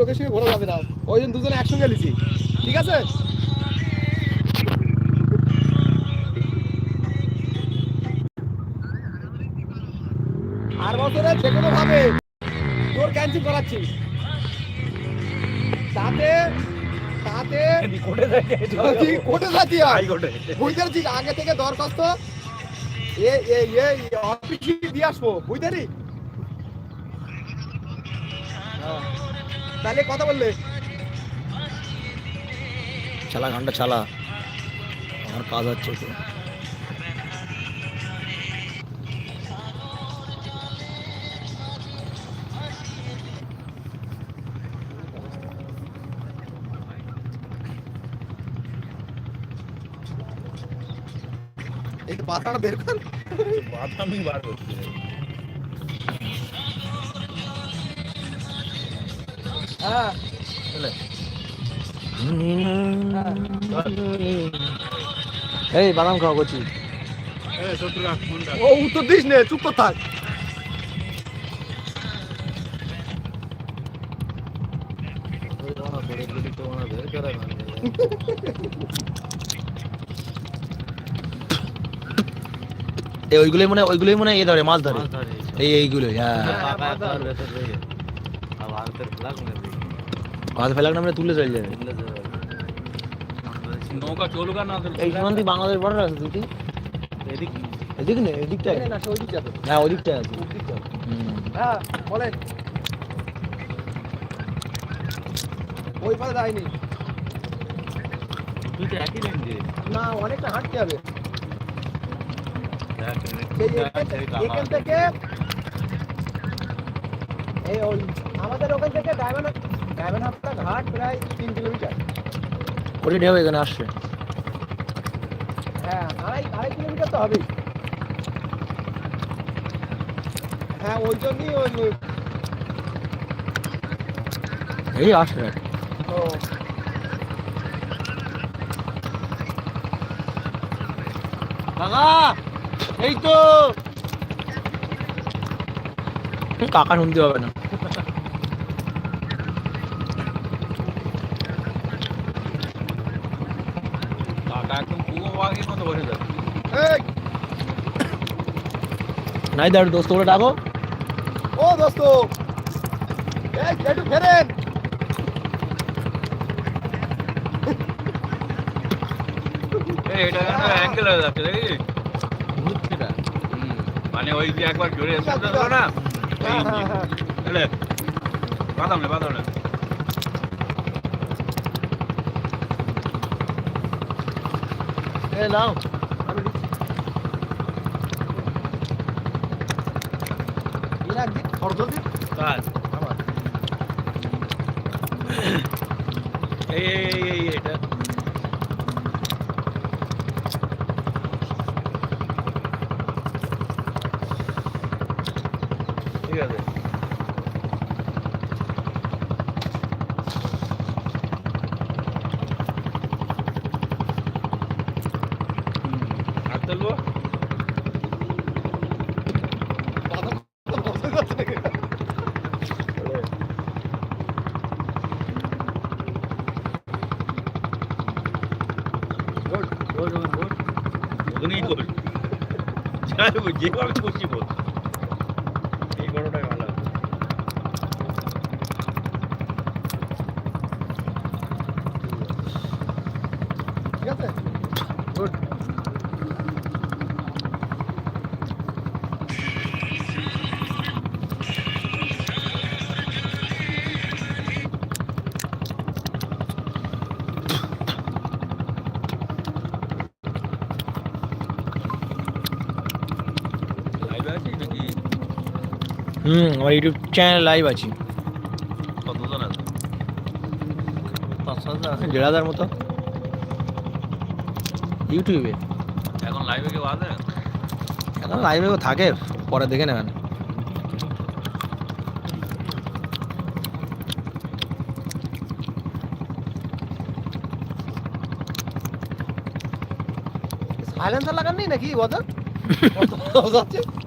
লোকের সঙ্গে ঘোরা যাবে না। ওই জন্য দুজনে একসঙ্গে লিছি ঠিক আছে? আর বছরে যে কোনো ভাবে তোর ক্যান্সেল করাচ্ছি। তাতে তাতে কোটে কোটে বুঝতে পারছিস? আগে থেকে দরখাস্ত। এ এ এ অফিসে দিয়ে আসব। বুঝতে পারি হ্যাঁ। তাহলে কথা বললে। চালা ঘণ্টা চালা। আমার কাজ হচ্ছে তো একটু পাতাটা বের কর। বাদামি বার করছে। এই বাদাম খাওয়া করছি ও উত্তর দিস নে চুপ কর থাক। ওইগুলোই মনে হয় ওইগুলোই মনে হয় এ ধরে মাছ ধরে। এই এইগুলোই হ্যাঁ। মাছ ফেলাক না মানে তুলে চলে যাবে। নৌকা চলুকা না এই সীমান্তি বাংলাদেশ বর্ডার আছে দুটি এদিক এদিক এদিকটা না যাবে হ্যাঁ ওদিকটা আছে। হ্যাঁ বলেন ওই পাশে যায়নি। তুই তো একই লেন যে না অনেকটা হাঁটতে হবে। এখান থেকে এই ওই আমাদের ওখান থেকে ডায়মন্ড ডায়মন্ড হাফটা ঘাট প্রায় তিন কিলোমিটার। ওটি ঢেউ এখানে আসছে হ্যাঁ আড়াই আড়াই কিলোমিটার তো হবেই। হ্যাঁ ওই জন্যই ওই ওই- এই আসছে ও। কাকা এই তো। কাকা শুনতে হবে না। একদম পুরো বাঘের মতো বসে যাবে এই। নাই দাঁড় দোস্ত করে ডাকো। ও দোস্ত। এই একটু ফেরেন। এটা অ্যাঙ্গেল হয়ে যাচ্ছে দেখি মানে ওই যে একবার জোরে তো না? হ্যাঁ হ্যাঁ হ্যাঁ। বাদাম নে বাদাম নে এ নাও আমি দিচ্ছি। এর একদিন খরচ দিন কাজ আমার এই এই এই এই এটা 골, 골, 골. 어느 골? 자, 이거 예방 조심고 হুম আমার ইউটিউব চ্যানেল লাইভ আছি। কতজন আছে? পাঁচ হাজার, দেড় হাজার মতো। ইউটিউবে এখন লাইভে কেউ আছে? এখন লাইভে থাকে পরে দেখে নেবেন। সাইলেন্সার লাগান নেই নাকি বদর যাচ্ছে